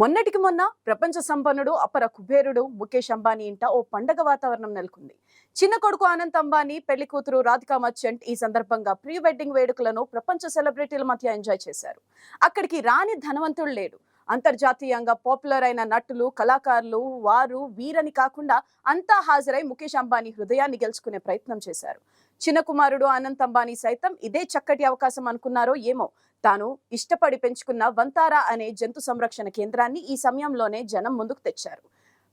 మొన్నటికి మొన్న ప్రపంచ సంపన్నుడు అపర కుబేరుడు ముఖేష్ అంబానీ ఇంట ఓ పండగ వాతావరణం నెలకొంది. చిన్న కొడుకు ఆనంద్ అంబానీ పెళ్ళి కూతురు రాధికా మర్చెంట్ ఈ సందర్భంగా ప్రీ వెడ్డింగ్ వేడుకలను ప్రపంచ సెలబ్రిటీల మధ్య ఎంజాయ్ చేశారు. అక్కడికి రాని ధనవంతుడు లేడు. అంతర్జాతీయంగా పాపులర్ అయిన నటులు కళాకారులు వారు వీరని కాకుండా అంతా హాజరై ముఖేష్ అంబానీ హృదయాన్ని గెలుచుకునే ప్రయత్నం చేశారు. చిన్న కుమారుడు అనంత్ అంబానీ సైతం ఇదే చక్కటి అవకాశం అనుకున్నారో ఏమో. తాను ఇష్టపడి పెంచుకున్న వంతారా అనే జంతు సంరక్షణ కేంద్రాన్ని ఈ సమయంలోనే జనం ముందుకు తెచ్చారు.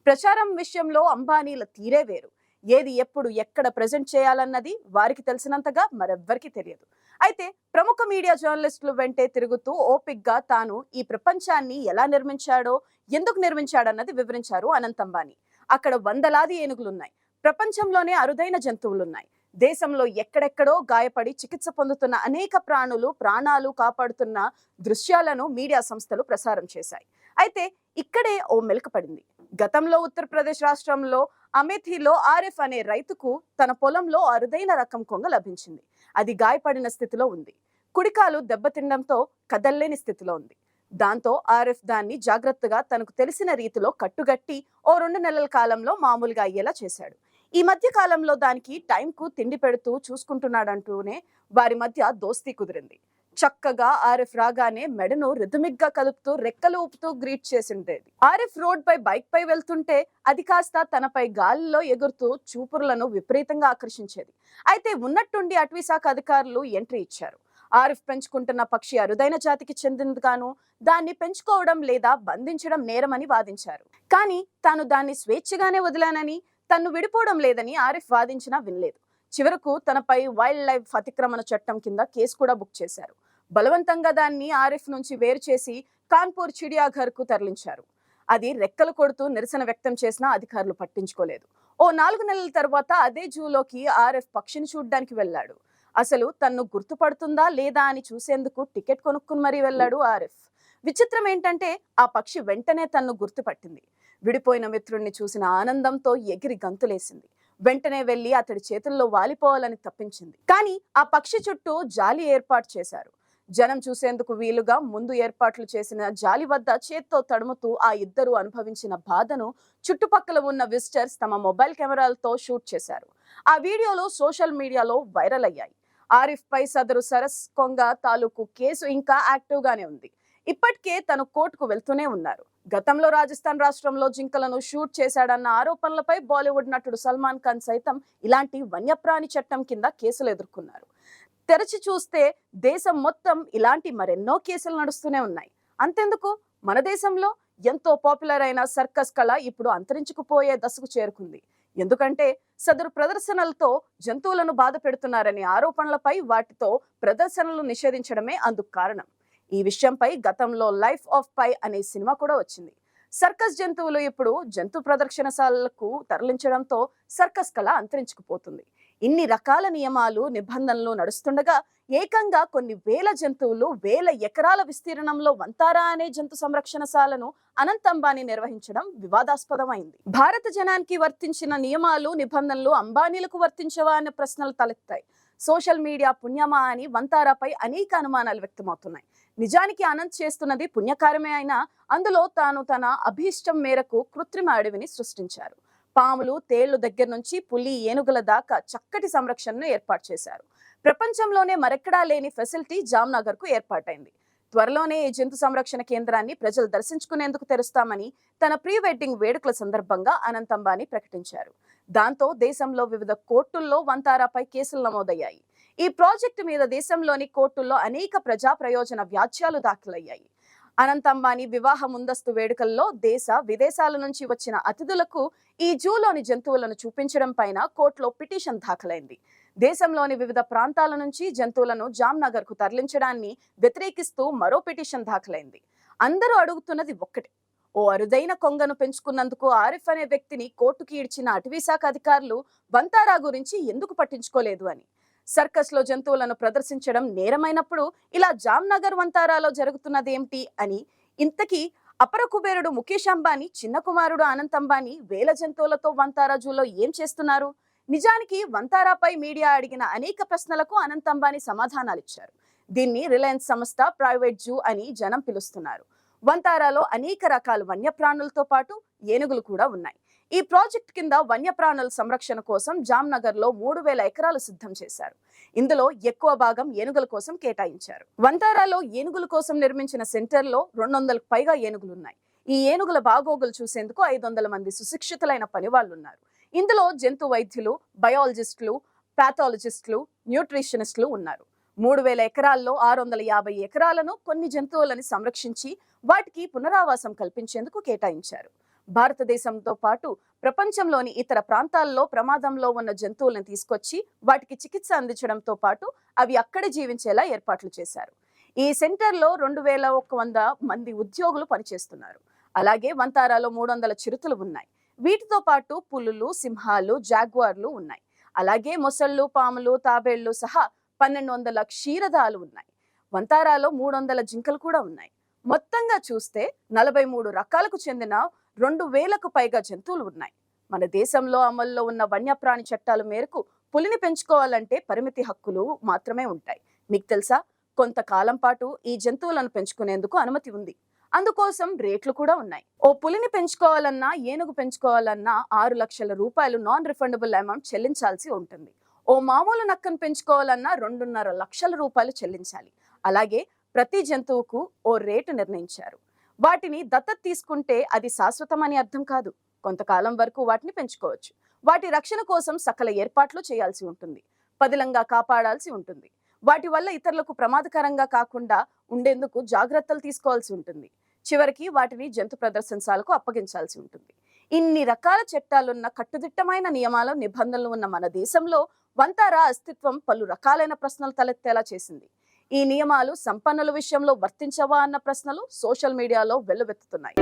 ప్రచారం విషయంలో అంబానీల తీరే వేరు. ఏది ఎప్పుడు ఎక్కడ ప్రజెంట్ చేయాలన్నది వారికి తెలిసినంతగా మరెవ్వరికి తెలియదు. అయితే ప్రముఖ మీడియా జర్నలిస్టులు వెంటే తిరుగుతూ ఓపిక్గా తాను ఈ ప్రపంచాన్ని ఎలా నిర్మించాడో ఎందుకు నిర్మించాడన్నది వివరించారు అనంతంబాని అంబానీ. అక్కడ వందలాది ఏనుగులున్నాయి. ప్రపంచంలోనే అరుదైన జంతువులున్నాయి. దేశంలో ఎక్కడెక్కడో గాయపడి చికిత్స పొందుతున్న అనేక ప్రాణులు ప్రాణాలు కాపాడుతున్న దృశ్యాలను మీడియా సంస్థలు ప్రసారం చేశాయి. అయితే ఇక్కడే ఓ మెలకు పడింది. గతంలో ఉత్తరప్రదేశ్ రాష్ట్రంలో అమేథీలో ఆర్ఎఫ్ అనే రైతుకు తన పొలంలో అరుదైన రకం కొంగ లభించింది. అది గాయపడిన స్థితిలో ఉంది. కుడికాలు దెబ్బతినడంతో కదల్లేని స్థితిలో ఉంది. దాంతో ఆర్ఎఫ్ దాన్ని జాగ్రత్తగా తనకు తెలిసిన రీతిలో కట్టుగట్టి ఓ రెండు నెలల కాలంలో మామూలుగా అయ్యేలా చేశాడు. ఈ మధ్య కాలంలో దానికి టైంకు తిండి పెడుతూ చూసుకుంటున్నాడంటూనే వారి మధ్య దోస్తీ కుదిరింది. చక్కగా ఆర్ఎఫ్ రాగానే మెడను రిథమిక్గా కలుపుతూ రెక్కలు ఊపుతూ గ్రీట్ చేసిండేది. ఆర్ఎఫ్ రోడ్ పై బైక్ పై వెళ్తుంటే అది కాస్త తనపై గాలిలో ఎగురుతూ చూపురులను విపరీతంగా ఆకర్షించేది. అయితే ఉన్నట్టుండి అటవీశాఖ అధికారులు ఎంట్రీ ఇచ్చారు. ఆరిఫ్ పెంచుకుంటున్న పక్షి అరుదైన జాతికి చెందినదిగాను దాన్ని పెంచుకోవడం లేదా బంధించడం నేరమని వాదించారు. కానీ తాను దాన్ని స్వేచ్ఛగానే వదిలానని తన్ను విడిపోవడం లేదని ఆరిఫ్ వాదించినా వినలేదు. చివరకు తనపై వైల్డ్ లైఫ్ అతిక్రమణ చట్టం కింద కేసు కూడా బుక్ చేశారు. బలవంతంగా దాన్ని ఆరిఫ్ నుంచి వేరు చేసి కాన్పూర్ చిడియాఘర్కు తరలించారు. అది రెక్కలు కొడుతూ నిరసన వ్యక్తం చేసినా అధికారులు పట్టించుకోలేదు. ఓ నాలుగు నెలల తర్వాత అదే జూలోకి ఆర్ఎఫ్ పక్షిని చూడ్డానికి వెళ్ళాడు. అసలు తన్ను గుర్తుపడుతుందా లేదా అని చూసేందుకు టికెట్ కొనుక్కుని మరీ వెళ్ళాడు ఆర్ఎఫ్ విచిత్రం ఏంటంటే ఆ పక్షి వెంటనే తన్ను గుర్తుపట్టింది. విడిపోయిన మిత్రుణ్ణి చూసిన ఆనందంతో ఎగిరి గంతులేసింది. వెంటనే వెళ్ళి అతడి చేతుల్లో వాలిపోవాలని తప్పించింది. కానీ ఆ పక్షి చుట్టూ జాలి ఏర్పాటు చేశారు. జనం చూసేందుకు వీలుగా ముందు ఏర్పాట్లు చేసిన జాలి వద్ద చేత్తో తడుముతూ ఆ ఇద్దరు అనుభవించిన బాధను చుట్టుపక్కల ఉన్న విజిటర్స్ తమ మొబైల్ కెమెరాలతో షూట్ చేశారు. ఆ వీడియోలో సోషల్ మీడియాలో వైరల్ అయ్యాయి. ఆరిఫ్ పై సదరు సరస్ కొంగ తాలూకు కేసు ఇంకా యాక్టివ్గానే ఉంది. ఇప్పటికే తను కోర్టుకు వెళ్తూనే ఉన్నారు. గతంలో రాజస్థాన్ రాష్ట్రంలో జింకలను షూట్ చేశాడన్న ఆరోపణలపై బాలీవుడ్ నటుడు సల్మాన్ ఖాన్ సైతం ఇలాంటి వన్యప్రాణి చట్టం కింద కేసులు ఎదుర్కొన్నారు. తెరచి చూస్తే దేశం మొత్తం ఇలాంటి మరెన్నో కేసులు నడుస్తూనే ఉన్నాయి. అంతెందుకు? మన దేశంలో ఎంతో పాపులర్ అయిన సర్కస్ కళ ఇప్పుడు అంతరించుకుపోయే దశకు చేరుకుంది. ఎందుకంటే సదరు ప్రదర్శనలతో జంతువులను బాధ పెడుతున్నారనే ఆరోపణలపై వాటితో ప్రదర్శనలు నిషేధించడమే అందుకు కారణం. ఈ విషయంపై గతంలో లైఫ్ ఆఫ్ పై అనే సినిమా కూడా వచ్చింది. సర్కస్ జంతువులు ఇప్పుడు జంతు ప్రదర్శనశాలకు తరలించడంతో సర్కస్ కళ అంతరించుకుపోతుంది. ఇన్ని రకాల నియమాలు నిబంధనలు నడుస్తుండగా ఏకంగా కొన్ని వేల జంతువులు వేల ఎకరాల విస్తీర్ణంలో వంతారా అనే జంతు సంరక్షణశాలను అనంత్ అంబానీ నిర్వహించడం వివాదాస్పదమైంది. భారత జనానికి వర్తించిన నియమాలు నిబంధనలు అంబానీలకు వర్తించవా అనే ప్రశ్నలు తలెత్తాయి. సోషల్ మీడియా పుణ్యమా అని వంతారాపై అనేక అనుమానాలు వ్యక్తమవుతున్నాయి. నిజానికి అనంత్ చేస్తున్నది పుణ్యకారమే అయినా అందులో తాను తన అభీష్టం మేరకు కృత్రిమ అడవిని సృష్టించారు. పాములు తేళ్ళు దగ్గర నుంచి పులి ఏనుగుల దాకా చక్కటి సంరక్షణను ఏర్పాటు చేశారు. ప్రపంచంలోనే మరెక్కడా లేని ఫెసిలిటీ జామ్నగర్కు ఏర్పాటైంది. త్వరలోనే ఈ జంతు సంరక్షణ కేంద్రాన్ని ప్రజలు దర్శించుకునేందుకు తెరుస్తామని తన ప్రీ వెడ్డింగ్ వేడుకల సందర్భంగా అనంత్ అంబానీ ప్రకటించారు. దాంతో దేశంలో వివిధ కోర్టుల్లో వంతారాపై కేసులు నమోదయ్యాయి. ఈ ప్రాజెక్టు మీద దేశంలోని కోర్టుల్లో అనేక ప్రజా ప్రయోజన వ్యాజ్యాలు దాఖలయ్యాయి. అనంత్ అంబానీ వివాహ ముందస్తు వేడుకల్లో దేశ విదేశాల నుంచి వచ్చిన అతిథులకు ఈ జూలోని జంతువులను చూపించడం పైన కోర్టులో పిటిషన్ దాఖలైంది. దేశంలోని వివిధ ప్రాంతాల నుంచి జంతువులను జామ్నగర్కు తరలించడాన్ని వ్యతిరేకిస్తూ మరో పిటిషన్ దాఖలైంది. అందరూ అడుగుతున్నది ఒక్కటే ఓ అరుదైన కొంగను పెంచుకున్నందుకు ఆరిఫ్ అనే వ్యక్తిని కోర్టుకి ఈడ్చిన అటవీశాఖ అధికారులు వంతారా గురించి ఎందుకు పట్టించుకోలేదు అని. సర్కస్లో జంతువులను ప్రదర్శించడం నేరమైనప్పుడు ఇలా జామ్నగర్ వంతారాలో జరుగుతున్నదేమిటి అని. ఇంతకీ అపర కుబేరుడు ముఖేష్ అంబానీ చిన్న కుమారుడు అనంత్ అంబానీ వేల జంతువులతో వంతారా జూలో ఏం చేస్తున్నారు? నిజానికి వంతారాపై మీడియా అడిగిన అనేక ప్రశ్నలకు అనంత్ అంబానీ సమాధానాలిచ్చారు. దీన్ని రిలయన్స్ సంస్థ ప్రైవేట్ జూ అని జనం పిలుస్తున్నారు. వంతారాలో అనేక రకాల వన్యప్రాణులతో పాటు ఏనుగులు కూడా ఉన్నాయి. ఈ ప్రాజెక్ట్ కింద వన్యప్రాణుల సంరక్షణ కోసం జామ్నగర్లో మూడు వేల ఎకరాలు సిద్ధం చేశారు. ఇందులో ఎక్కువ భాగం ఏనుగుల కోసం కేటాయించారు. వంతారాలో ఏనుగుల కోసం నిర్మించిన సెంటర్లో రెండు వందలకు పైగా ఏనుగులు ఉన్నాయి. ఈ ఏనుగుల బాగోగులు చూసేందుకు ఐదు వందల మంది సుశిక్షితులైన పనివాళ్ళు ఉన్నారు ఇందులో జంతు వైద్యులు బయాలజిస్టులు పాథాలజిస్టులు న్యూట్రిషనిస్టులు ఉన్నారు. మూడు వేల ఎకరాల్లో ఆరు వందల యాభై ఎకరాలను కొన్ని జంతువులను సంరక్షించి వాటికి పునరావాసం కల్పించేందుకు కేటాయించారు. భారతదేశంతో పాటు ప్రపంచంలోని ఇతర ప్రాంతాల్లో ప్రమాదంలో ఉన్న జంతువులను తీసుకొచ్చి వాటికి చికిత్స అందించడంతో పాటు అవి అక్కడే జీవించేలా ఏర్పాట్లు చేశారు. ఈ సెంటర్లో రెండు వేల ఒక వంద మంది ఉద్యోగులు పనిచేస్తున్నారు. అలాగే వంతారాలో మూడు వందల చిరుతలు ఉన్నాయి. వీటితో పాటు పులులు సింహాలు జాగ్వార్లు ఉన్నాయి. అలాగే మొసళ్ళు పాములు తాబేళ్ళు సహా పన్నెండు వందల క్షీరదాలు ఉన్నాయి. వంతారాలో మూడు వందల జింకలు కూడా ఉన్నాయి. మొత్తంగా చూస్తే నలభై మూడు రకాలకు చెందిన రెండు వేలకు పైగా జంతువులు ఉన్నాయి. మన దేశంలో అమల్లో ఉన్న వన్యప్రాణి చట్టాల మేరకు పులిని పెంచుకోవాలంటే పరిమితి హక్కులు మాత్రమే ఉంటాయి. మీకు తెలుసా? కొంతకాలం పాటు ఈ జంతువులను పెంచుకునేందుకు అనుమతి ఉంది. అందుకోసం రేట్లు కూడా ఉన్నాయి. ఓ పులిని పెంచుకోవాలన్నా ఏనుగు పెంచుకోవాలన్నా ఆరు లక్షల రూపాయలు నాన్ రిఫండబుల్ అమౌంట్ చెల్లించాల్సి ఉంటుంది. ఓ మామూలు నక్కను పెంచుకోవాలన్నా రెండున్నర లక్షల రూపాయలు చెల్లించాలి. అలాగే ప్రతి జంతువుకు ఓ రేటు నిర్ణయించారు. వాటిని దత్తత తీసుకుంటే అది శాశ్వతమని అర్థం కాదు. కొంతకాలం వరకు వాటిని పెంచుకోవచ్చు. వాటి రక్షణ కోసం సకల ఏర్పాట్లు చేయాల్సి ఉంటుంది. పదిలంగా కాపాడాల్సి ఉంటుంది. వాటి వల్ల ఇతరులకు ప్రమాదకరంగా కాకుండా ఉండేందుకు జాగ్రత్తలు తీసుకోవాల్సి ఉంటుంది. చివరికి వాటిని జంతు ప్రదర్శనశాలకు అప్పగించాల్సి ఉంటుంది. ఇన్ని రకాల చట్టాలున్న కట్టుదిట్టమైన నియమాలు నిబంధనలు ఉన్న మన దేశంలో వంతారా అస్తిత్వం పలు రకాలైన ప్రశ్నలు తలెత్తేలా చేసింది. ఈ నియమాలు సంపన్నుల విషయంలో వర్తించవా అన్న ప్రశ్నలు సోషల్ మీడియాలో వెల్లువెత్తుతున్నాయి.